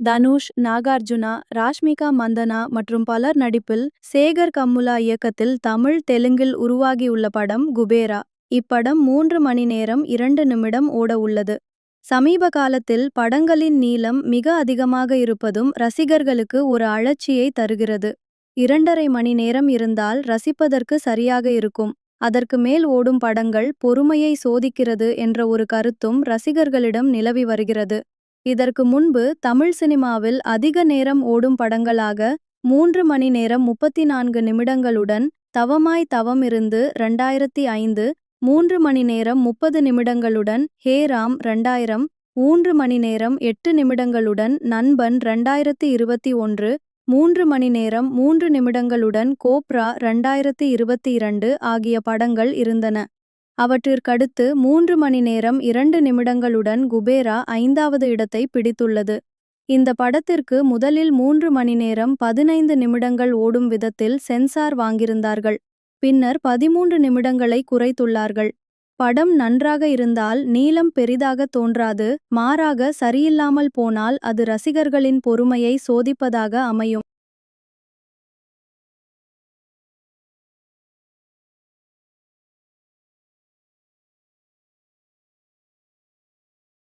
தனுஷ் நாகார்ஜுனா ராஷ்மிகா மந்தனா மற்றும் பலர் நடிப்பில் சேகர் கம்முலா இயக்கத்தில் தமிழ் தெலுங்கில் உருவாகியுள்ள படம் குபேரா. இப்படம் மூன்று மணி நேரம் இரண்டு நிமிடம் ஓட உள்ளது. சமீப காலத்தில் படங்களின் நீளம் மிக அதிகமாக இருப்பதும் ரசிகர்களுக்கு ஒரு அழற்சியை தருகிறது. இரண்டரை மணி நேரம் இருந்தால் ரசிப்பதற்கு சரியாக இருக்கும். அதற்கு மேல் ஓடும் படங்கள் பொறுமையை சோதிக்கிறது என்ற ஒரு கருத்தும் ரசிகர்களிடம் நிலவி வருகிறது. இதற்கு முன்பு தமிழ் சினிமாவில் அதிக நேரம் ஓடும் படங்களாக மூன்று மணி நேரம் முப்பத்தி நான்கு நிமிடங்களுடன் தவமாய் தவம் இருந்து ரெண்டாயிரத்தி ஐந்து மூன்று மணி நேரம் முப்பது நிமிடங்களுடன் ஹே ராம் ரெண்டாயிரம் மூன்று மணி நேரம் எட்டு நிமிடங்களுடன் நண்பன் ரெண்டாயிரத்தி இருபத்தி ஒன்று மூன்று மணி நேரம் மூன்று நிமிடங்களுடன் கோப்ரா ரெண்டாயிரத்தி இருபத்தி இரண்டு ஆகிய படங்கள் இருந்தன. அவற்றிற்கடுத்து மூன்று மணி நேரம் இரண்டு நிமிடங்களுடன் குபேரா ஐந்தாவது இடத்தை பிடித்துள்ளது. இந்த படத்திற்கு முதலில் மூன்று மணி நேரம் பதினைந்து நிமிடங்கள் ஓடும் விதத்தில் சென்சார் வாங்கியிருந்தார்கள். பின்னர் பதிமூன்று நிமிடங்களை குறைத்துள்ளார்கள். படம் நன்றாக இருந்தால் நீளம் பெரிதாக தோன்றாது மாறாக சரியில்லாமல் போனால் அது ரசிகர்களின் பொறுமையை சோதிப்பதாக அமையும்.